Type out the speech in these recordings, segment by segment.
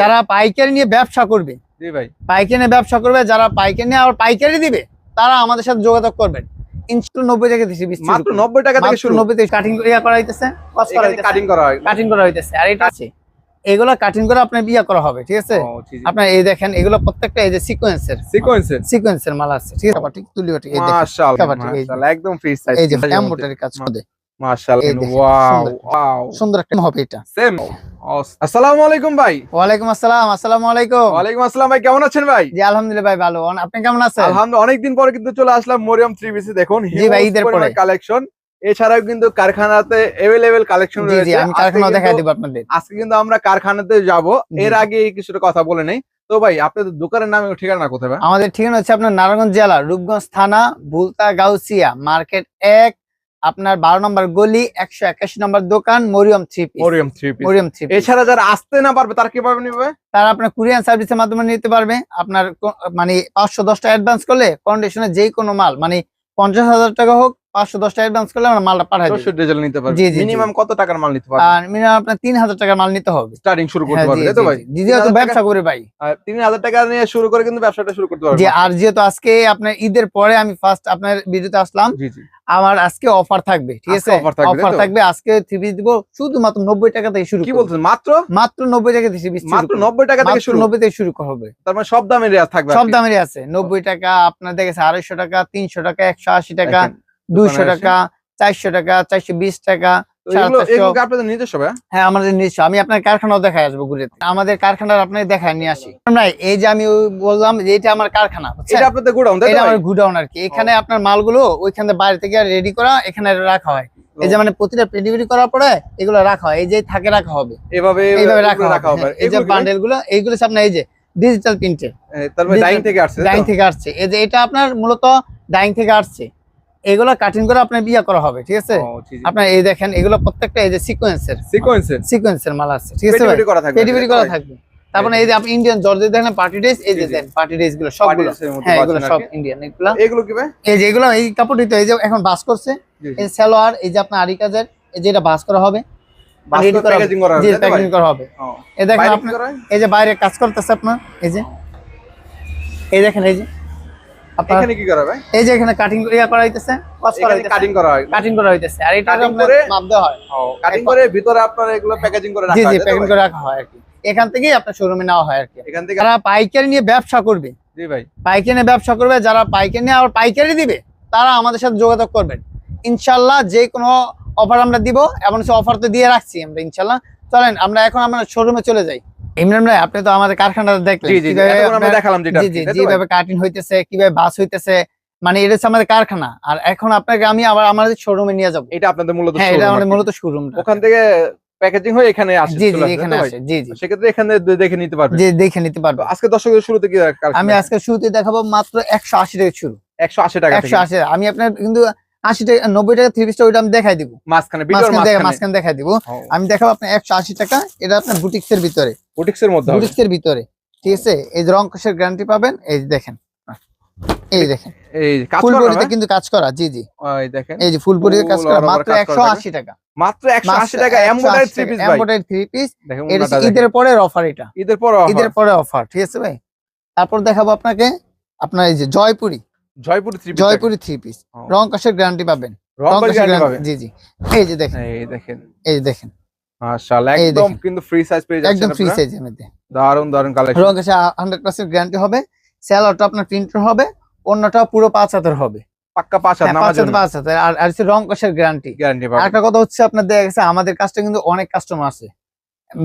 যারা পাইকারি নিয়ে ব্যবসা করবে পাইকারি নিয়ে ব্যবসা করবে যারা পাইকারি নিয়ে আবার পাইকারি দিবে তারা আমাদের সাথে যোগাযোগ করবেন। নব্বই টাকা মাত্র নব্বই টাকা থেকে শুরু। নব্বই থেকে কাটিং করা হইতেছে করা কাটিং করা হয়। কাটিং করা হইতেছে। আর এটা আছে এগুলো কাটিং করে আপনার বিয়া করা হবে ঠিক আছে। আপনার এই দেখেন এগুলো প্রত্যেকটা এই যে সিকোয়েন্সের সিকোয়েন্সের সিকোয়েন্সের মাল আছে ঠিক আছে? তুলি মাশাআল্লাহ একদম ফ্রি সাইজ এই যে এমব্রয়ডারি কাজ করে। মাশাআল্লাহ এই দেখেন, ওয়াও সুন্দর। একটা হবে এটা। সেম আসসালামু আলাইকুম ভাই। ওয়ালাইকুম আসসালাম আসসালামু আলাইকুম ওয়ালাইকুম আসসালাম ভাই কেমন আছেন ভাই? জি আলহামদুলিল্লাহ ভাই ভালো। আপনি কেমন আছেন? আলহামদুলিল্লাহ অনেকদিন পরে কিন্তু চলে আসলাম মরিয়ম থ্রি পিসে দেখুন জি ভাই, ঈদের পরে। কালেকশন এছাড়াও কিন্তু কারখানাতে কালেকশন রয়েছে। আমি কারখানা কিন্তু- দেখাই দিব আপনাদের। আজকে কিন্তু আমরা কারখানাতে যাব। এর আগে কিছুটা কথা বলে নেই। তো ভাই আপনাদের দোকানের নাম ঠিকানা কোথায় আমাদের ঠিকানা হচ্ছে আপনার নারায়ণগঞ্জ জেলা রূপগঞ্জ থানা ভুলতা গাউসিয়া মার্কেট এক আপনার বারো নম্বর গলি একশো একাশি নম্বর দোকান Maryam three Maryam three Maryam three এছাড়া যারা আসতে না পারবে তারা কীভাবে নিবে? তারা আপনার কুরিয়ান সার্ভিসের মাধ্যমে নিতে পারবে। আপনার মানে পাঁচশো দশটা অ্যাডভান্স করলে কন্ডিশনে যে কোনো মাল মানে পঞ্চাশ হাজার টাকা হোক পাঁচশো দশটা অ্যাডভান্স করলে আমরা মালটা পাঠাই দেবো। ষষ্ঠ ডিজেল নিতে পারবে। জি, জি, জি। মিনিমাম কত টাকার মাল নিতে পারবে? আর মিনিমাম আপনার তিন হাজার টাকার মাল নিতে হবে। স্টার্টিং শুরু করতে পারবে তাই তো ভাই? জি। জি, যেহেতু 3000 ব্যবসা করে ভাই। আর তিন হাজার টাকা নিয়ে শুরু করে কিন্তু ব্যবসাটা শুরু করতে পারবে যে আর যেহেতু আজকে আপনার ঈদের পরে আমি ফার্স্ট আপনার ভিডিওতে আসলাম। জি জি। আমার আজকে অফার থাকবে ঠিক আছে? অফার থাকবে আজকে থ্রি পিস দিব শুধুমাত্র নব্বই টাকা থেকে শুরু কি। বলছেন মাত্র? মাত্র নব্বই টাকা থেকে পিস মাত্র নব্বই টাকা থেকে শুরু? নব্বই থেকে শুরু হবে। তার মানে সব দামের থাকবে সব দামেরই আছে। নব্বই টাকা আপনার দেখেছে আড়াইশো টাকা তিনশো টাকা একশো আশি টাকা দুইশো টাকা চারশো টাকা চারশো বিশ টাকা হ্যাঁ আমাদের নিজস্ব। আমি আপনার কারখানাও দেখায় আসব ঘুরে আমাদের কারখানার আপনার দেখায় নিয়ে আসি। এই যে আমি বললাম যে এটা আমার কারখানা? এটা? আমার গুডাউন আর কি। এখানে আপনার মালগুলো ওইখানে বাইরে থেকে রেডি করা এখানে রাখা হয়। এই যে মানে প্রতিটা ডেলিভারি করার পরে এগুলো রাখা হয়। এই যে থাকে রাখা হবে। এভাবে এইভাবে রাখা হবে। হ্যাঁ, এই যে? বান্ডেলগুলো এইগুলো আপনার এই যে ডিজিটাল প্রিন্টে মানে ডাইং থেকে আসছে ডাইং থেকে আসছে। এই যে এটা আপনার মূলত ডাইং থেকে আসছে। এগুলো কাটিং করে আপনার বিয়া করা হবে ঠিক আছে? আপনার এই দেখেন এগুলো প্রত্যেকটা এই যে সিকোয়েন্সের সিকোয়েন্সের সিকোয়েন্সের মাল আছে ঠিক আছে ভাই? করা থাকবে ডেলিভারি করা থাকবে। তারপরে এই যে আপনি ইন্ডিয়ান জর্জি দেখেন পার্টি ড্রেস এই যে। দেন পার্টি ড্রেসগুলো সবগুলো। হ্যাঁ এগুলো সব ইন্ডিয়ান এগুলো। এগুলো কি ভাই? এই যে এগুলো এই কাপড়টি তো এই যে এখন বাস করছে। এই সালোয়ার এই যে আপনার আরি কাজের এই যে এটা বাস করা হবে। ready করা হবে। করা হবে? প্যাকেজিং করা এই দেখেন আপনার এই যে বাইরে কাজ করতেছে আপনার এই যে। এই দেখেন এই যে। এখানে কি করা ভাই? এই যে এখানে কাটিং ইয়া করা হইতেছে কাজ করা হইতেছে। কাটিং করা হয়। কাটিং করা হইতেছে। আর এটা করে- মাপ দেওয়া হয়। কাটিং করে ভিতরে আপনার এগুলো প্যাকেজিং করে রাখা হয় তাই তো প্যাকেজিং করে রাখা হয় আর কি। এখান থেকেই আপনার শোরুমে নেওয়া হয় আর কি। এখান থেকে যারা পাইকারি নিয়ে ব্যবসা করবে। জি ভাই। পাইকারি নিয়ে ব্যবসা করবে যারা পাইকারি নিয়ে আবার পাইকারি দিবে তারা আমাদের সাথে যোগাযোগ করবেন। ইনশাল্লাহ যে কোনো অফার আমরা দিব এমন অফার তো দিয়ে রাখছি আমরা ইনশাল্লাহ। চলেন আমরা এখন আমরা শোরুমে চলে যাই। ইমরান ভাই আপনি তো আমাদের কারখানাটা দেখলেন। দেখালাম? যেভাবে কাটিং হইতেছে কীভাবে বাস হইতেছে মানে এটা হচ্ছে আমাদের কারখানা। আর এখন আপনাকে আমি আবার আমাদের শোরুমে নিয়ে যাব। এটা আপনাদের মূলত হ্যাঁ এটা আমাদের মূলত শোরুমটা ওখান থেকে প্যাকেজিং হয়ে এখানে আসে জি জি এখানে তাই তো ভাই? আসে জি। জি সেক্ষেত্রে এখানে দেখে নিতে পারবে জি দেখে নিতে পারব আজকে শুরুতে কি আমি আজকে শুরুতে দেখাবো মাত্র একশো আশি টাকা। শুরু একশো আশি টাকা একশো থেকে আশি আমি আপনার কিন্তু আশি টাকা নব্বই টাকা থ্রি পিসটা ওইটা আমি দেখাই দিব। মাঝখানে মাঝখানে দেখা- মাঝখানে। মাঝখানে দেখাই দিব। আমি দেখাবো আপনার একশো আশি টাকা এটা আপনার বুটিক্সের ভিতরে। মধ্যে ভিতরে ঠিক আছে? এই যে গ্যারান্টি পাবেন এই দেখেন। এই দেখেন। এই কিন্তু কাজ করা জি জি? দেখেন। এই যে ফুল বডিতে কাজ করা মাত্র কাজ করা একশো থাকবে। আশি টাকা। মাত্র একশো আশি টাকা এমব্রয়ডারি থ্রি পিস ভাই। থ্রি পিস এটা ঈদের পরের অফার এটা। ঈদের পর ঈদের পরে অফার ঠিক আছে ভাই? তারপর দেখাবো আপনাকে আপনার এই যে Jaipuri. Jaipur three Jaipuri three piece রং গ্যারান্টি পাবেন। রং রং গ্যারান্টি জি জি। এই যে দেখেন। এই দেখেন। এই যে দেখেন। মাশাআল্লাহ একদম কিন্তু ফ্রি সাইজ পেয়ে যাচ্ছেন একদম ফ্রি সাইজের মধ্যে। দারুণ দারুণ কালেকশন রং গ্যারান্টি হবে। স্যালাডটা আপনার প্রিন্টার হবে অন্যটা পুরো পাঁচ হাতের হবে। পাক্কা পাঁচ হাত হ্যাঁ, পাঁচ হাতের আর রং কষের গ্যারান্টি গ্যারান্টি পাবে একটা কথা হচ্ছে আপনার দেখা গেছে আমাদের কাছটা কিন্তু অনেক কাস্টমার আছে।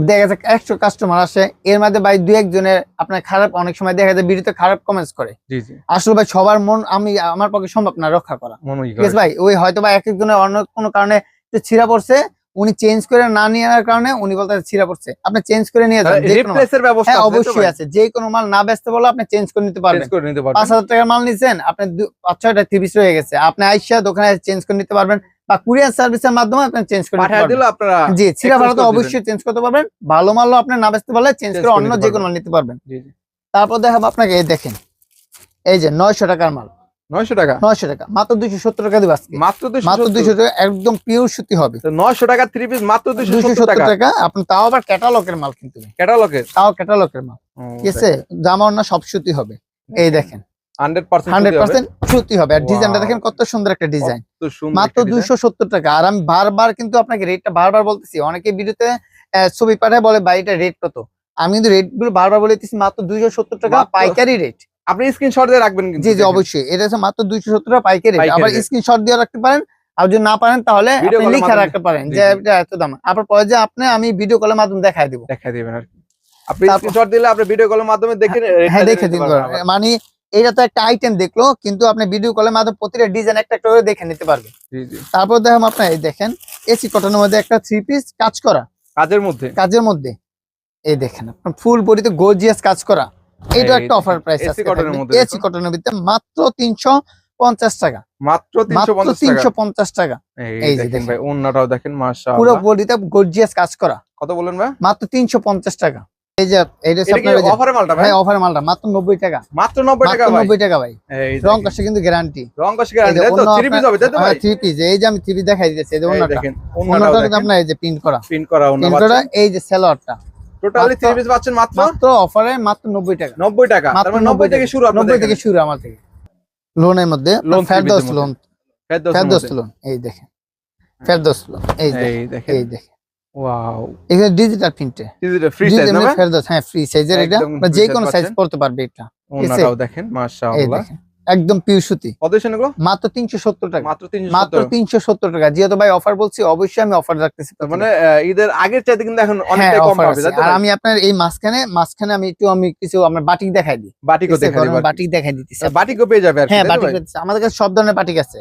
দেখা গেছে একশো কাস্টমার আসে। এর মধ্যে ভাই দু একজনের আপনার খারাপ অনেক সময় দেখা যায় বিড়িতে খারাপ কমেন্টস করে। আসলে ভাই সবার মন আমি আমার পক্ষে সম্ভব না রক্ষা করা। ঠিক আছে ভাই ওই হয়তো বা এক একজনের অন্য কোনো কারণে ছিঁড়া পড়ছে উনি চেঞ্জ করে না নেওয়ার কারণে উনি বলতে ছিঁড়া পড়ছে। আপনি চেঞ্জ করে নিয়ে যান হ্যাঁ অবশ্যই আছে। যে কোনো মাল না বেচতে বলে আপনি চেঞ্জ করে নিতে পারবেন। পাঁচ হাজার টাকার মাল নিচ্ছেন আপনি পাঁচ ছয়টা থ্রি রয়ে গেছে। আপনি আইসা দোকানে চেঞ্জ করে নিতে পারবেন। বা কুরিয়ার সার্ভিসের মাধ্যমে আপনি চেঞ্জ করে পাঠিয়ে দিলে আপনারা জি ছিঁড়া ভালো তো অবশ্যই চেঞ্জ করতে পারবেন। ভালো মালও আপনি না বেচতে পারলে চেঞ্জ করে অন্য যে কোনো মাল নিতে পারবেন। জি জি। তারপর দেখাবো আপনাকে এই দেখেন। এই যে নয়শো টাকার মাল। নয়শো টাকা? নয়শো টাকা। মাত্র দুইশো সত্তর টাকা দিব আজকে। মাত্র দুশো মাত্র দুইশো টাকা একদম পিওর সুতি হবে। নয়শো টাকা থ্রি পিস মাত্র দুশো দুইশো সত্তর সত্তর টাকা? টাকা। আপনি তাও আবার ক্যাটালগের মাল কিন্তু ক্যাটালগের তাও ক্যাটালগের মাল। ঠিক আছে? জামা না সব সুতি হবে। এই দেখেন। হবে। আর ডিজাইনটা দেখেন কত সুন্দর একটা ডিজাইন। মাত্র দুইশো সত্তর টাকা। আর আমি বারবার কিন্তু আপনাকে রেটটা বারবার বলতেছি। অনেকে ভিডিওতে ছবি পাঠায় বলে রেট কত? আমি কিন্তু রেটগুলো বারবার বলেছি মাত্র দুইশো সত্তর টাকা পাইকারি রেট আপনি স্ক্রিনশট দিয়ে রাখবেন কিন্তু জি জি অবশ্যই। এটা হচ্ছে মাত্র দুইশো সত্তর টাকা পাইকারি আবার। স্ক্রিনশট দিয়ে রাখতে পারেন। আর যদি না পারেন তাহলে লিখে রাখতে পারেন যে এটা এত দাম। আবার পরে যে আপনি আমি ভিডিও কলের মাধ্যমে দেখাই দিব। দেখা দিবেন আর আপনি স্ক্রিনশট দিলে আপনি ভিডিও কলের মাধ্যমে দেখে হ্যাঁ দেখে দিন মানে এটা তো একটা আইটেম দেখল কিন্তু আপনি ভিডিও কলের মাধ্যমে প্রতিটা ডিজাইন একটা একটা করে দেখে নিতে পারবেন। জি জি। তারপর দেখেন আপনার এই দেখেন এসি কটনের মধ্যে একটা থ্রি পিস কাজ করা। কাজের মধ্যে? কাজের মধ্যে। এই দেখেন আপনার ফুল বডিতে গর্জিয়াস কাজ করা। এটা একটা অফার প্রাইস আছে মধ্যে এসি কটনের ভিতরে মাত্র তিনশো পঞ্চাশ টাকা। মাত্র তিনশো মাত্র পঞ্চাশ তিনশো টাকা পঞ্চাশ টাকা। এই দেখেন। ভাই অন্যটাও দেখেন মাশাআল্লাহ। পুরো বডিতে গর্জিয়াস কাজ করা। কত বলেন ভাই? মাত্র তিনশো পঞ্চাশ টাকা। এই যে এটা আপনার মালটা ভাই? অফার মালটা মাত্র নব্বই টাকা। মাত্র 90 টাকা ভাই। নব্বই টাকা ভাই। রং দেখেন। কিন্তু গ্যারান্টি রং কষে গ্যারান্টি তো থ্রি পিস হবে তাই তো ভাই? থ্রি পিস এই যে আমি থ্রি পিস দেখাই দিতেছি এই যে এই দেখেন অন্যটা কিন্তু আপনার এই যে প্রিন্ট করা। পিন করা অন্য করা এই যে সেলোয়ারটা টোটালি মাত্র- পিস পাচ্ছেন মাত্র? মাত্র অফারে মাত্র নব্বই টাকা। 90 টাকা। তার মানে 90 থেকে শুরু আপনাদের থেকে শুরু আমার থেকে। লোনের মধ্যে three Firdous lawn Firdous. Lawn এই দেখেন। ফেরদৌস লোন এই দেখেন। এই দেখেন। ওয়াও ডিজিটাল প্রিন্টে ডিজিটাল ফ্রি সাইজ না ফেরদৌস হ্যাঁ ফ্রি সাইজের এটা যে কোনো সাইজ। পড়তে পারবে এটা। দেখেন মাশাআল্লাহ। দেখেন। একদম পিউ সুতি। কত দিয়েছেন মাত্র তিনশো সত্তর টাকা। মাত্র তিনশো সত্তর। টাকা। যেহেতু ভাই অফার বলছি অবশ্যই আমি অফার রাখতেছি মানে ঈদের আগের চাইতে কিন্তু এখন হ্যাঁ অনেকটাই কম আর আমি আপনার এই মাঝখানে মাঝখানে আমি একটু আমি কিছু আমরা বাটিক দেখাই দিই। দিবেন বাটিক। দেখাই দিতেছি। বাটিকও পেয়ে যাবে হ্যাঁ বাটিক আমাদের কাছে সব ধরনের বাটিক আছে।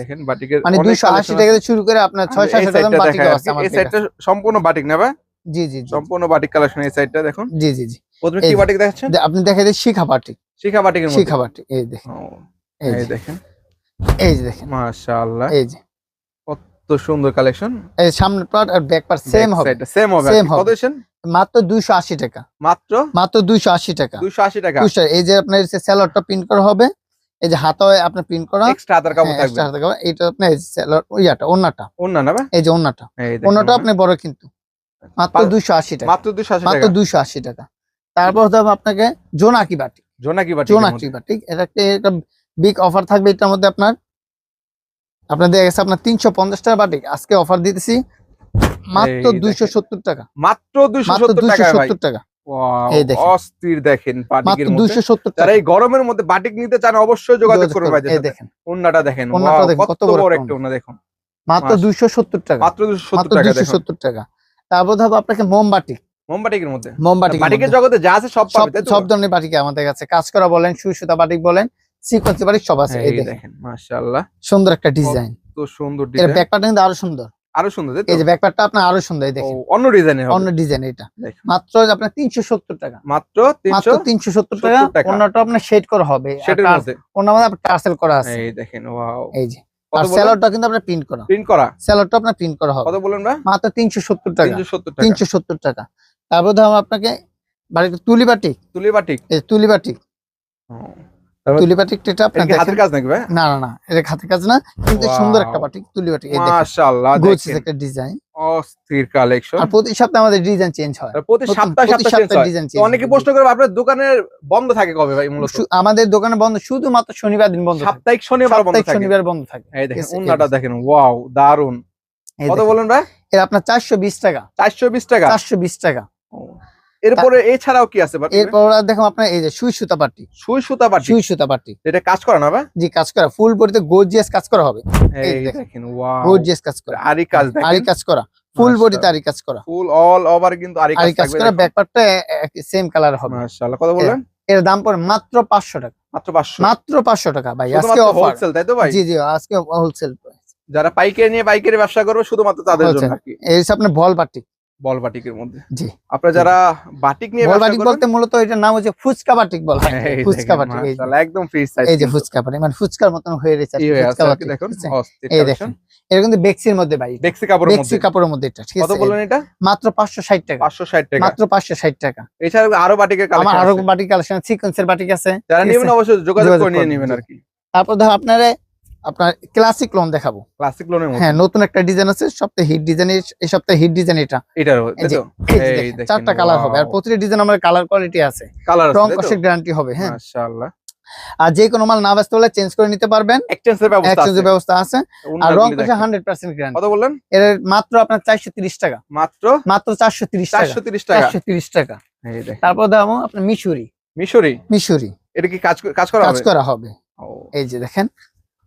দেখেন বাটিকের মানে দুইশো আশি টাকা থেকে শুরু করে আপনার। ছয় সাতশো টাকা বাটিক আছে এই সাইডটা সম্পূর্ণ বাটিক না ভাই? জি জি সম্পূর্ণ বাটিক কালেকশন এই সাইডটা দেখুন। জি জি জি। প্রথমে কি বাটিক দেখাচ্ছেন? আপনি দেখাই দিন শিখা বাটিক। শিখা বাটিকের মধ্যে? শিখা বাটিক এই দেখেন। এই এই দেখেন। এই যে দেখেন। মাশাআল্লাহ। এই যে। তো সুন্দর কালেকশন। এই সামনের পার্ট আর ব্যাক পার্ট সেম হবে। সেম হবে। কত। দিয়েছেন মাত্র দুইশো আশি টাকা। মাত্র? মাত্র দুইশো আশি টাকা। 280 টাকা। এই যে আপনার স্যালাডটা প্রিন্ট করা হবে এই যে হাতায় আপনার প্রিন্ট করা। এক্সট্রা হাতার কাপড় হ্যাঁ, থাকবে। কাপড়। এইটা আপনার স্যালাড ইয়াটা ওন্নাটা অন্য না এই যে ওন্নাটা এই ওন্নাটা আপনি বড় কিন্তু। মাত্র পাল- দুইশো আশি টাকা। মাত্র 280 টাকা। দুইশো আশি টাকা। তারপর হতে আপনাকে জোনাকি বাটি। জোনাকি বাটিক জোনাকি বাটি এটা একটা একটা বিগ অফার থাকবে এটার মধ্যে আপনার। আপনার গেছে আপনার তিনশো পঞ্চাশ টাকা বাটি। আজকে অফার দিতেছি মাত্র দুইশো সত্তর টাকা। মাত্র মাত্র 270 দুইশো সত্তর টাকা। এই। অস্থির দেখেন যারা গরমের মধ্যে বাটিক নিতে চান অবশ্যই যোগাযোগ সাথে। দেখেন। ওন্নাটা দেখেন। কত বড় একটা ওন্না দেখুন। মাত্র দুইশো সত্তর টাকা। মাত্র 270 টাকা দুইশো সত্তর টাকা। তারপর ধরো আপনাকে মোমবাটি মোমবাটিকের মধ্যে? বাটিকের জগতে যা আছে সব সব পাবে সব ধরনের বাটিকে আমাদের কাছে। কাজ করা বলেন সুই সুতা বাটিক বলেন সিকোয়েন্সি বাটিক সব আছে এই এই দেখেন। মাশাআল্লাহ। সুন্দর একটা ডিজাইন। তো সুন্দর ডিজাইন। ব্যাকপার্টটা কিন্তু আরও সুন্দর। আরও সুন্দর এই যে ব্যাকপার্টটা আপনার আরও সুন্দর দেখেন। অন্য ডিজাইনের অন্য ডিজাইন এটা। মাত্র আপনার তিনশো সত্তর টাকা। মাত্র মাত্র 300 তিনশো সত্তর টাকা। 70 অন্যটা আপনার শেড করা হবে। সেটার মধ্যে। অন্য মধ্যে আপনার টার্সেল করা আছে। এই দেখেন ওয়াও এই যে। আর স্যালাডটা কিন্তু আপনার প্রিন্ট করা। প্রিন্ট করা? স্যালাডটা আপনার প্রিন্ট করা হবে। কত বলেন ভাই? মাত্র তিনশো সত্তর টাকা। 370 টাকা। তিনশো সত্তর টাকা। তারপর ধরুন আপনাকে বাড়িতে তুলি বাটি তুলি বাটিক? এই তুলি বাটি তুলি বাটিক এটা এটা আপনার হাতের কাজ নাকি ভাই? না না না এটা হাতে কাজ না কিন্তু সুন্দর একটা এই দেখেন। মাশাআল্লাহ দেখেন। একটা ডিজাইন অস্থির কালেকশন আর প্রতি সপ্তাহে আমাদের ডিজাইন চেঞ্জ হয়। প্রতি সপ্তাহে চেঞ্জ ডিজাইন তো অনেকে প্রশ্ন করবে আপনার দোকানের বন্ধ থাকে কবে ভাই মূলত? আমাদের দোকানে বন্ধ শুধুমাত্র শনিবার দিন বন্ধ সাপ্তাহিক শনিবার বন্ধ থাকে। শনিবার বন্ধ থাকে। এই দেখেন উন্নাটা দেখেন। দেখেন ওয়াও দারুণ কত বলেন ভাই? এর আপনার চারশো বিশ টাকা। 420 টাকা? চারশো বিশ টাকা। এরপরে এছাড়াও কি আছে এরপর দেখো আপনার এই যে সুই সুতা পাটি। সুই সুতা বাটি সুই সুতা পাটি। এটা কাজ করা না ভাই জি কাজ করা। ফুল বডিতে গোর্জিয়াস কাজ করা হবে। এই দেখেন। দেখেন ওয়াও গোর্জিয়াস কাজ করা। আরি কাজ আরি কাজ করা। ফুল। বডিতে আরি কাজ করা। ফুল অল ওভার কিন্তু আরি কাজ কাজ করা। ব্যাক পার্টটা সেম কালার হবে। মাশাআল্লাহ। কত বললেন? এর দাম পড়ে মাত্র পাঁচশো টাকা। মাত্র 500 মাত্র পাঁচশো টাকা ভাই। আজকে অফার হোলসেল তাই তো ভাই? জি জি আজকে হোলসেল যারা পাইকারি নিয়ে পাইকারি ব্যবসা করবে শুধুমাত্র তাদের জন্য এই হচ্ছে আপনার বল বাটি বল বাটিকের মধ্যে। জি। আপনারা যারা বাটিক নিয়ে বল বাটিক বলতে মূলত এটার নাম হচ্ছে ফুচকা বাটিক বলা ফুচকা বাটিক এই একদম ফ্রি সাইজ এই যে ফুচকা বাটিক মানে ফুচকার মতন হয়ে রয়েছে আর কি, এই আছে ফুচকা বাটিক, দেখুন ঠিক আছে? অস্থির এই collection। এটা কিন্তু বেক্সির মধ্যে ভাই। দেখছি কাপড়ের বেক্সি মধ্যে। কাপড়ের মধ্যে এটা ঠিক কত বললেন এটা? মাত্র পাঁচশো ষাট টাকা। 560 টাকা। মাত্র পাঁচশো ষাট টাকা। এছাড়া আরও বাটিকের আমার আরও আছে। বাটিক কালেকশন সিকোয়েন্সের বাটিক আছে যারা নেবেন অবশ্যই যোগাযোগ যোগাযোগ করে নিয়ে নেবেন আর কি। তারপর দেখো আপনার আপনার ক্লাসিক লোন দেখাবো। ক্লাসিক লোনের মধ্যে? হ্যাঁ নতুন একটা ডিজাইন আছে সপ্তাহে হিট ডিজাইন এই সপ্তাহে হিট ডিজাইন এটা। দেখেন, চারটা কালার হবে। আর প্রতিটা ডিজাইন আমার কালার কোয়ালিটি আছে। কালার রং কষের গ্যারান্টি হবে হ্যাঁ। মাশাআল্লাহ। আর যে কোনো মাল না ব্যস্ত হলে চেঞ্জ করে নিতে পারবেন। এক্সচেঞ্জের ব্যবস্থা এক্সচেঞ্জের আছে। ব্যবস্থা আছে। আর রং হান্ড্রেড পার্সেন্ট গ্যারান্টি কত বললেন? এর মাত্র আপনার চারশো তিরিশ টাকা। মাত্র? মাত্র চারশো তিরিশ টাকা। 430 টাকা। চারশো তিরিশ টাকা। এই তারপর দাম আপনার মিশরি। মিশরি? মিশরি। এটা কি কাজ কাজ করা হবে? কাজ করা হবে। এই যে দেখেন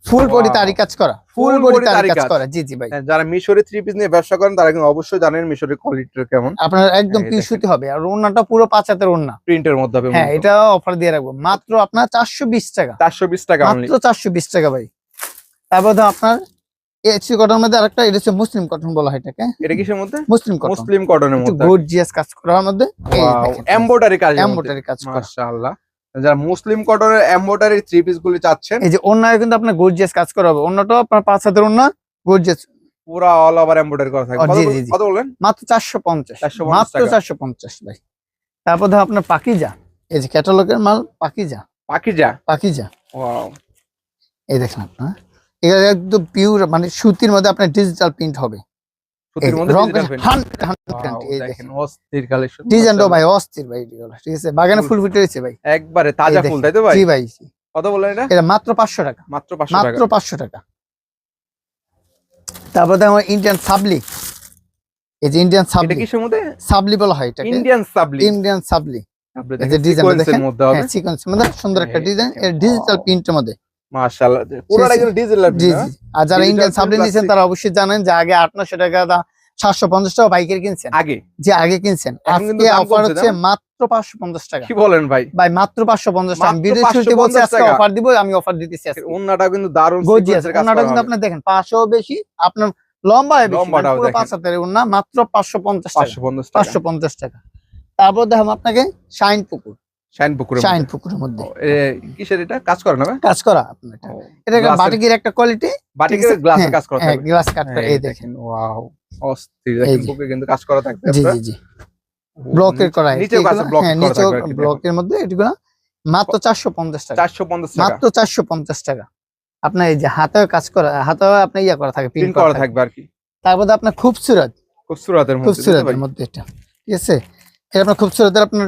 ফুল বডি তারি কাজ করা। ফুল বডি তারি কাজ। করা। জি জি ভাই। হ্যাঁ, যারা মিশরি থ্রি পিস নিয়ে ব্যবসা করেন তারা কিন্তু অবশ্যই জানেন মিশরি কোয়ালিটিটা কেমন। আপনার একদম এই পিস দেখেন। সুতি হবে। আর ওন্নাটা পুরো পাঁচ হাতের ওন্না প্রিন্টের মধ্যে হবে হ্যাঁ এটা অফার দিয়ে রাখব। মাত্র আপনার চারশো বিশ টাকা। চারশো বিশ টাকা মাত্র চারশো বিশ টাকা ভাই। তারপর ধর আপনার এইচসি কটন মধ্যে আরেকটা এটা হচ্ছে মুসলিম কটন বলা হয় এটাকে। এটা কিসের মধ্যে? মুসলিম কটন মুসলিম কটনের মধ্যে। গর্জিয়াস কাজ করার মধ্যে। এমব্রয়ডারি কাজ এমব্রয়ডারি কাজ মাশাআল্লাহ। যারা মুসলিম কটনের এমব্রয়ডারি থ্রি পিস গুলি চাচ্ছেন এই যে অন্যায় কিন্তু আপনার গর্জিয়াস কাজ করা হবে। অন্যটাও আপনার পাঁচ হাতের অন্য গর্জিয়াস পুরো অল ওভার এমব্রয়ডারি করা থাকবে। কত জি, জি। কত বললেন? মাত্র চারশো পঞ্চাশ। 450 মাত্র টাকা। চারশো পঞ্চাশ ভাই। তারপর ধর আপনার পাকিজা। এই যে ক্যাটালগের মাল পাকিজা। পাকিজা? পাকিজা। ওয়াও এই দেখেন আপনার। এটা একদম পিওর মানে সুতির মধ্যে আপনার ডিজিটাল প্রিন্ট হবে। বাগানে ফুল ফুটে ভাই। একবারে তাজা ফুল তাই তো ভাই? জি ভাই কত বললেন এটা? এটা মাত্র পাঁচশো টাকা। মাত্র 500 টাকা। মাত্র পাঁচশো টাকা। তারপর দেখো ইন্ডিয়ান সাবলি। এই যে ইন্ডিয়ান এটা সাবলি। কিসের মধ্যে? সাবলি বলা হয় এটাকে। ইন্ডিয়ান সাবলি। ইন্ডিয়ান সাবলি। এই যে মধ্যে হবে। হ্যাঁ মধ্যে সুন্দর একটা ডিজাইন এর ডিজিটাল. প্রিন্টের মধ্যে। মাশাআল্লাহ। পুরোটা কিন্তু ডিজিটাল জি জি। আর যারা ইন্ডিয়ান সাবলি তারা অবশ্যই জানেন যে আগে টাকা দা- সাতশো পঞ্চাশ টাকা বাইকের কিনছেন। আগে? যে আগে কিনছেন। আজকে অফার হচ্ছে মাত্র পাঁচশো পঞ্চাশ টাকা। কি বলেন ভাই? ভাই মাত্র পাঁচশো পঞ্চাশ টাকা। আমি ভিডিও শুরুতে বলছি আজকে অফার দিব আমি অফার দিতেছি আজকে। ওন্নাটা কিন্তু দারুণ গর্জিয়াস। কিন্তু আপনি দেখেন বেশি আপনার লম্বা বেশি মানে পুরো হাতের মাত্র টাকা। 550 টাকা। পাঁচশো পঞ্চাশ টাকা। তারপর দেখলাম আপনাকে শাইন পুকুর। মধ্যে। কিসের এটা? কাজ করে না কাজ করা আপনার এটা। একটা বাটিকের একটা কোয়ালিটি বাটিকের গ্লাসে কাজ করা গ্লাস কাট করে এই দেখেন। দেখেন ওয়াও অস্থির। দেখেন বুকে কিন্তু কাজ করা থাকবে জি জি জি। ব্লকের করা নিচে কাছে ব্লক হ্যাঁ নিচে ব্লকের মধ্যে এগুলো মাত্র চারশো পঞ্চাশ টাকা। 450 টাকা। মাত্র চারশো পঞ্চাশ টাকা। আপনার এই যে হাতেও কাজ করা হাতেও আপনার ইয়া করা থাকে প্রিন্ট করা থাকবে। আর কি। তারপর আপনার খুবসুরত খুবসুরতের মধ্যে খুবসুরতের। মধ্যে এটা ঠিক আছে? এটা আপনার খুবসুরতের আপনার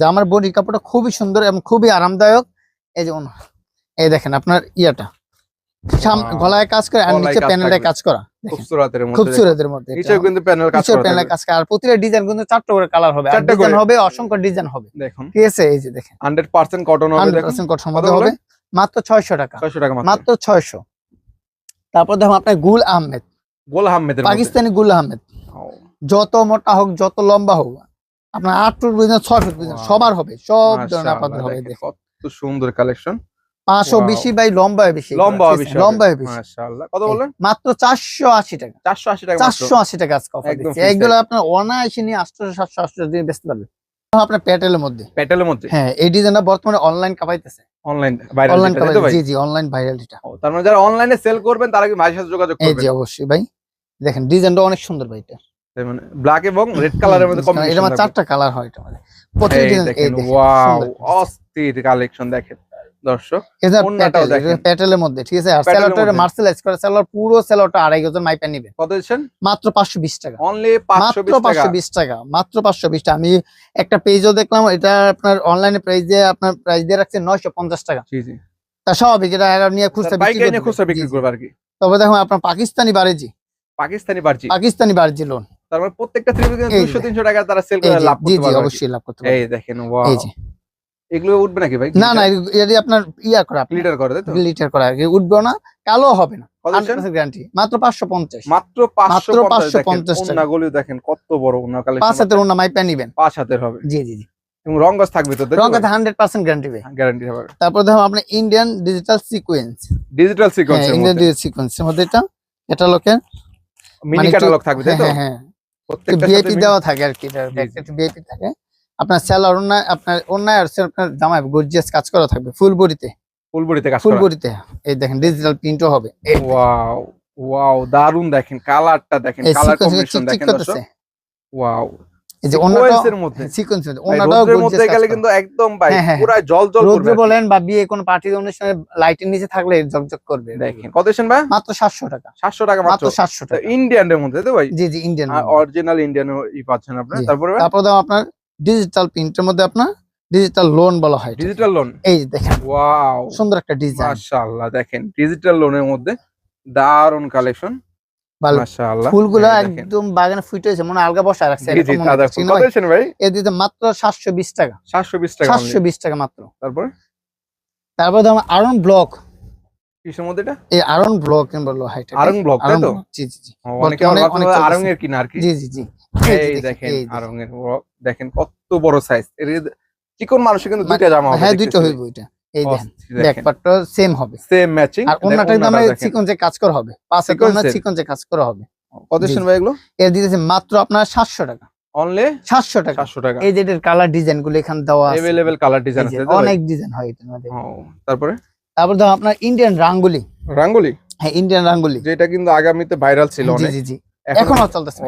জামার বডি কাপড়টা খুবই সুন্দর এবং খুবই আরামদায়ক। এই যে এই দেখেন আপনার ইয়াটা। গলায় কাজ করে আর নিচে প্যানেলে কাজ করা। দেখেন। খুবসুরতের মধ্যে কিন্তু প্যানেল কাজ করা প্যানেলে কাজ আর প্রতিটা ডিজাইন কিন্তু চারটা করে কালার হবে। আর চারটা ডিজাইন হবে অসংখ্য ডিজাইন হবে। দেখুন। ঠিক আছে? এই যে দেখেন। 100% কটন হবে দেখুন। কটন হবে। মাত্র ছয়শো টাকা। 600 টাকা মাত্র। মাত্র ছয়শো। তারপর দেখো আপনার গুল আহমেদ। গোল আহমেদের পাকিস্তানি গুল আহমেদ। যত মোটা হোক যত লম্বা হোক আপনার আট ফুট বুঝলেন ছয় ফুট Wow. সবার হবে সব ধরনের আপনাদের হবে কত সুন্দর কালেকশন পাঁচশো বেশি বাই লম্বা বেশি লম্বা ঠিক আছে? বেশি লম্বা বেশি কত বললেন? মাত্র চারশো আশি টাকা। 480 টাকা চারশো আশি টাকা আজকে দিচ্ছি। free এগুলো আপনার অনায়াসে নিয়ে আটশো সাতশো আটশো বেচতে আপনার প্যাটেলের মধ্যে। প্যাটেলের মধ্যে? হ্যাঁ এই ডিজাইনটা বর্তমানে অনলাইন কাপাইতেছে অনলাইন ভাইরাল অনলাইন তাই জি জি অনলাইন ভাইরাল এটা তার মানে যারা অনলাইনে সেল করবেন তারা কি ভাইয়ের সাথে যোগাযোগ করবেন। অবশ্যই ভাই। দেখেন ডিজাইনটা অনেক সুন্দর ভাই এটা। মানে ব্ল্যাক এবং রেড কালারের মধ্যে হুম, এটা চারটা কালার হয় এটা মানে এই ওয়াও অস্থির কালেকশন দেখেন। দর্শক এটা ওড়নাটাও দেখেন। প্যাটেলের মধ্যে ঠিক আছে? আর সেলরটা মার্সেলাইজ করে সেলর পুরো সেলরটা আড়াই গজন মাইপা নিবে। কত দিচ্ছেন? মাত্র পাঁচশো বিশ টাকা। অনলি 520 টাকা। মাত্র টাকা। আমি একটা পেজও দেখলাম এটা আপনার অনলাইনে প্রাইস দিয়ে আপনার প্রাইস দিয়ে রাখছে নয়শো পঞ্চাশ টাকা। জি জি। তা স্বাভাবিক এটা নিয়ে খুচরা বাইক বিক্রি এনে করবে। খুচরা বিক্রি। করবে আর কি। তবে দেখুন আপনার পাকিস্তানি বারেজি পাকিস্তানি বার্জি পাকিস্তানি বারেজি লোন তার মানে প্রত্যেকটা থ্রি পিস এই 200 300 টাকা তারা সেল করে লাভ করতে পারবে অবশ্যই লাভ করতে পারবে এই দেখেন ওয়াও এই যে এগুলো উঠবে নাকি ভাই না না এটি আপনার ইয়া করা গ্লিটার করে তাই তো লিটার করা উঠবে না কালো হবে না গ্যারান্টি মাত্র পাঁচশো পঞ্চাশ মাত্র 550 550 দেখেন টাকা। দেখেন কত বড় পাঁচ হাতের অন্য মাইপা নিবেন পাঁচ হাতের হবে জি জি জি এবং রং গাছ থাকবে তো রং গ্যারান্টি ভাই গ্যারান্টি হবে তারপর দেখো ইন্ডিয়ান ডিজিটাল সিকোয়েন্স ডিজিটাল সিকোয়েন্সের ইন্ডিয়ান ডিজিটাল সিকোয়েন্সের মধ্যে এটা লোকের মিনি মানে ক্যাটালগ থাকবে তাই তো হ্যাঁ প্রত্যেকটা দেওয়া থাকে আর কি বিআইপি থাকে। আপনার সেলার অন্যায় আপনার অন্যায় আর আপনার জামায় গর্জিয়াস কাজ করা থাকবে ফুল বডিতে কাজ ফুল বডিতে এই দেখেন ডিজিটাল প্রিন্টও হবে। ওয়াও ওয়াও দারুণ দেখেন কালারটা দেখেন কালার কম্বিনেশন দেখেন ওয়াও এই যে অন্যটা Sequence এর মধ্যে। সিকোয়েন্স ভাই, অন্যটাও রোদ্রের মধ্যে গেলে কিন্তু একদম ভাই হ্যাঁ, হ্যাঁ। জল জল করবে বলেন বা বিয়ে কোনো পার্টি অনুষ্ঠানে লাইটের নিচে থাকলে করবে। দেখেন। কত দিয়েছেন ভাই? মাত্র সাতশো টাকা। সাতশো টাকা মাত্র। মাত্র সাতশো টাকা। ইন্ডিয়ানের মধ্যে তো ভাই? জি জি ইন্ডিয়ান অরিজিনাল ইন্ডিয়ান ই পাচ্ছেন তারপরে তারপর দাম আপনার ডিজিটাল প্রিন্টের মধ্যে আপনার ডিজিটাল লোন বলা হয় ডিজিটাল লোন এই দেখেন। ওয়াও সুন্দর একটা ডিজাইন মাশাআল্লাহ দেখেন। ডিজিটাল লোনের মধ্যে দারুণ কালেকশন ভালো ফুলগুলো দেখেন। একদম বাগানে ফুটে হয়েছে মনে আলগা বসা রাখছে মনে ভাই? এ দিতে মাত্র সাতশো বিশ টাকা। 720 টাকা সাতশো বিশ টাকা মাত্র। তারপর? তারপর আরন ব্লক কিসের মধ্যে এটা? এই আরন ব্লক বলল হাইট আরং ব্লক তাই তো? জি জি জি। অনেকে অনেক- আবার অনেক ভাবছে চলতেছে। আরং এর কিনা আর কি? জি জি জি। এই দেখেন, দেখেন আরং এর দেখেন কত বড় সাইজ এর চিকন মানুষের কিন্তু দুইটা জামা হবে হ্যাঁ দুইটা হইব এটা। এই দেখেন ব্যাক পার্টটা সেম হবে সেম ম্যাচিং আর অন্যটা কিন্তু আমরা সিকোয়েন্সে কাজ করা হবে পাঁচে Sequence আমরা এর? সিকোয়েন্সে কাজ করা হবে কত দিয়েছেন ভাই এগুলো এর দিতেছে মাত্র আপনার সাতশো টাকা অনলি সাতশো টাকা 700 টাকা এই যে এটার কালার ডিজাইন গুলো এখানে দেওয়া আছে अवेलेबल কালার ডিজাইন এই যে আছে তাই তো ভাই? অনেক ডিজাইন হয় এটার মধ্যে ও, তারপরে তারপর ধরো আপনার ইন্ডিয়ান রাঙ্গুলি রাঙ্গুলি হ্যাঁ ইন্ডিয়ান রাঙ্গুলি যেটা কিন্তু আগামীতে ভাইরাল ছিল জি অনেক জি জি এখনও চলতেছে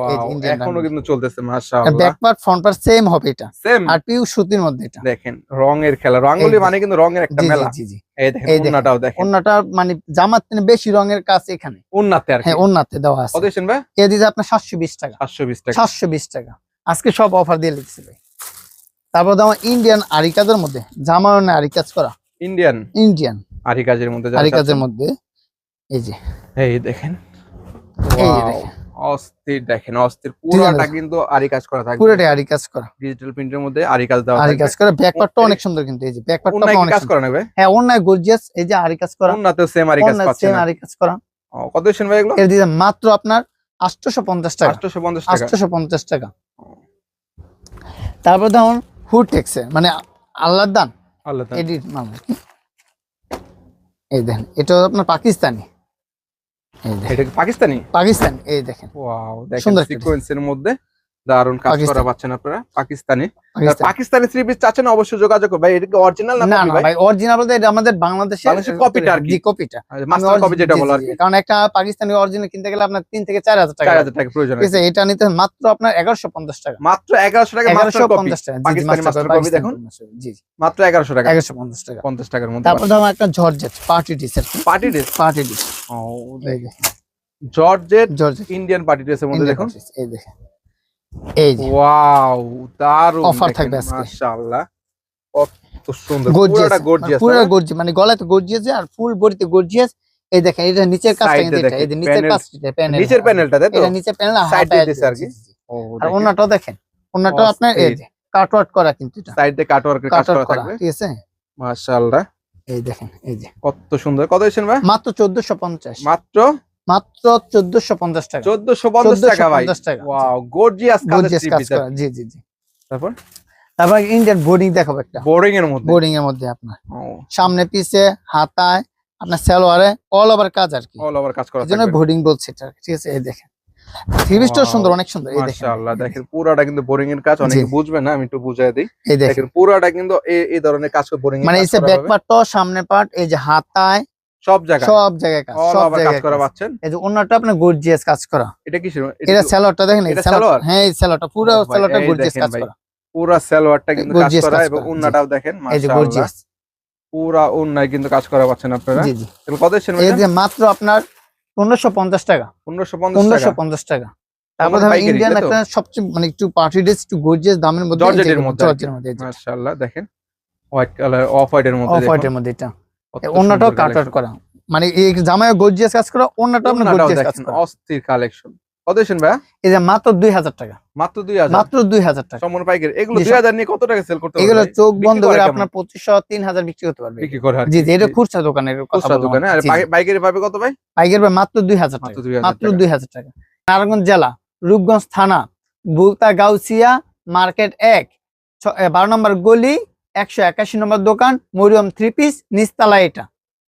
এখনও কিন্তু চলতেছে মাশাআল্লাহ। Back part front part same হবে এটা। সেম আর পিউ সুতির মধ্যে এটা। দেখেন রঙের খেলা। রাঙ্গুলি। মানে কিন্তু রঙের একটা জি জি মেলা। জি জি। এই দেখেন এই দেখেন। অন্যটা মানে জামার থেকে বেশি রঙের কাজ এখানে। উন্নাতে আর হ্যাঁ অন্যতে দেওয়া আছে। কত ভাই? এ দিতে আপনার সাতশো বিশ টাকা। 720 টাকা। সাতশো বিশ টাকা। আজকে সব অফার দিয়ে লিখছে ভাই। তারপর দাম ইন্ডিয়ান আরি কাজের মধ্যে জামার আরি কাজ করা। ইন্ডিয়ান ইন্ডিয়ান আরি কাজের মধ্যে যারা আরি কাজের মধ্যে। এই যে। এই দেখেন। এই দেখেন। অস্থির দেখেন অস্থির। পুরোটা কিন্তু আরি কাজ করা থাকবে। পুরোটাই আরি কাজ করা। ডিজিটাল প্রিন্টের মধ্যে আরি কাজ দেওয়া আরি কাজ করা। ব্যাক পার্টটা অনেক সুন্দর কিন্তু এই যে ব্যাক পার্টটা অনেক কাজ করা নেবে হ্যাঁ অন্যায় গর্জিয়াস এই যে আরি কাজ করা। সেম আরি কাজ পাচ্ছেন সেম আরি কাজ করা। কত ভাই এগুলো? এর মাত্র আপনার আটশোশো পঞ্চাশ টাকা। 850 টাকা। আটশোশো পঞ্চাশ টাকা। তারপর ধরুন ফুড টেক্সের মানে আল্লাহর দান। আল্লাহ। এডিট মাল। এই দেখেন এটা আপনার পাকিস্তানি। এটা কি পাকিস্তানি? পাকিস্তান এই দেখেন। ওয়াও দেখেন সিকোয়েন্সের মধ্যে। দারুণ কাজ করা পাচ্ছেন আপনারা পাকিস্তানি। পাকিস্তান। থ্রি পিস চাচ্ছেন অবশ্যই যোগাযোগ ভাই এটা কি অরিজিনাল না না ভাই? অরিজিনাল বলতে এটা আমাদের বাংলাদেশের copy আর কি। কপিটা মাস্টার কপি যেটা বলো আর কি? কারণ একটা পাকিস্তানি অরিজিনাল কিনতে গেলে আপনার তিন থেকে চার হাজার টাকা চার লাগবে। হাজার টাকা প্রয়োজন ঠিক আছে এটা নিতে মাত্র আপনার এগারোশো পঞ্চাশ টাকা। মাত্র এগারোশো টাকা master copy Pakistani copy, copy দেখুন। জি জি। মাত্র এগারোশো টাকা। এগারোশো পঞ্চাশ টাকা। পঞ্চাশ টাকার মধ্যে তারপর ধরুন একটা georgette party dress party dress party dress ও জর্জেট জর্জেট ইন্ডিয়ান পার্টি ড্রেসের মধ্যে দেখুন। এই দেখেন। এই ওয়াও দারুণ Offer থাকবে আজকে। মাশাআল্লাহ। কত সুন্দর। পুরোটা গর্জিয়াস পুরো গর্জিয়াস মানে গলায় তো গর্জিয়াস আর ফুল বডিতে গর্জিয়াস এই দেখেন এটা নিচের কাজটা কিন্তু এটা এই যে নিচের কাজটা প্যানেল নিচের প্যানেলটা তাই তো? এটা নিচের প্যানেল Side দিয়ে দিছে আর কি। ও আর অন্যটাও দেখেন অন্যটাও আপনার এই যে কাটওয়ার্ক করা কিন্তু এটা। সাইড দিয়ে কাটওয়ার্কের কাজ করা থাকবে। ঠিক আছে? মাশাআল্লাহ। এই দেখেন এই যে। কত সুন্দর। কত দিয়েছেন ভাই? মাত্র চোদ্দশো পঞ্চাশ। মাত্র মাত্র চোদ্দশো টাকা। 1450 টাকা ভাই। 1450 টাকা। ওয়াও গর্জিয়াস কালার জি জি জি। তারপর? তারপর ইন্ডিয়ান বোর্ডিং দেখাবো একটা। বোরিং এর মধ্যে? বোর্ডিং এর মধ্যে আপনার। সামনে পিছে হাতায় আপনার সালোয়ারে অল ওভার কাজ আর কি। অল ওভার কাজ করা এই জন্য বোর্ডিং বলছে এটা ঠিক আছে এই দেখেন। সুন্দর অনেক সুন্দর। এই দেখেন। মাশাআল্লাহ দেখেন পুরাটা কিন্তু বোরিং এর কাজ অনেকে বুঝবে না আমি একটু বুঝাই দিই। এই দেখেন। পুরাটা কিন্তু এই এই ধরনের কাজ করে বোরিং মানে এই যে ব্যাক পার্টটাও সামনে পার্ট এই যে হাতায় সব জায়গায়? সব জায়গায় কাজ সব জায়গায় করা পাচ্ছেন? এই যে আপনার গর্জিয়াস কাজ করা। এটা কি এটা সালোয়ারটা দেখেন এটা সালোয়ার? হ্যাঁ এই সালোয়ারটা পুরো সালোয়ারটা এই গর্জিয়াস কাজ করা। পুরা সালোয়ারটা কিন্তু কাজ করা এবং দেখেন এই যে মাশাআল্লাহ। গর্জিয়াস পুরা কিন্তু কাজ করা পাচ্ছেন আপনারা। জি জি। কত এই যে মাত্র আপনার পনেরোশো পঞ্চাশ টাকা। 1550 পনেরোশো টাকা। পঞ্চাশ টাকা। তারপর ধরেন ইন্ডিয়ান একটা সবচেয়ে মানে একটু পার্টি ড্রেস একটু গর্জিয়াস দামের মধ্যে জর্জেটের। মাশাআল্লাহ দেখেন। হোয়াইট কালার অফ হোয়াইটের মধ্যে অফ হোয়াইটের মধ্যে এটা। অন্যটাও সুন্দর কাট আউট করা। মানে এই জামায় গর্জিয়াস কাজ করা অন্যটা আপনার গর্জিয়াস কাজ করা। অস্থির কালেকশন কত দিচ্ছেন ভাই এই যে মাত্র দুই হাজার টাকা। মাত্র 2000 মাত্র দুই হাজার টাকা। সম্পূর্ণ পাইকারি। এগুলো 2000 নিয়ে কত টাকা সেল করতে পারবে? এগুলো চোখ বন্ধ করে করে আপনার পঁচিশশো তিন হাজার বিক্রি করতে পারবে। বিক্রি করে জি এটা খুচরা দোকানের খুচরা দোকানে। আর পাইকারি পাবে কত ভাই? পাইকারি ভাই মাত্র দুই হাজার টাকা। মাত্র 2000 দুই হাজার টাকা। নারায়ণগঞ্জ জেলা রূপগঞ্জ থানা বুলতা গাউসিয়া মার্কেট এক ছ- এ, বারো নম্বর গলি একশো একাশি নম্বর দোকান মরিয়ম থ্রি পিস নিস্তালা এটা।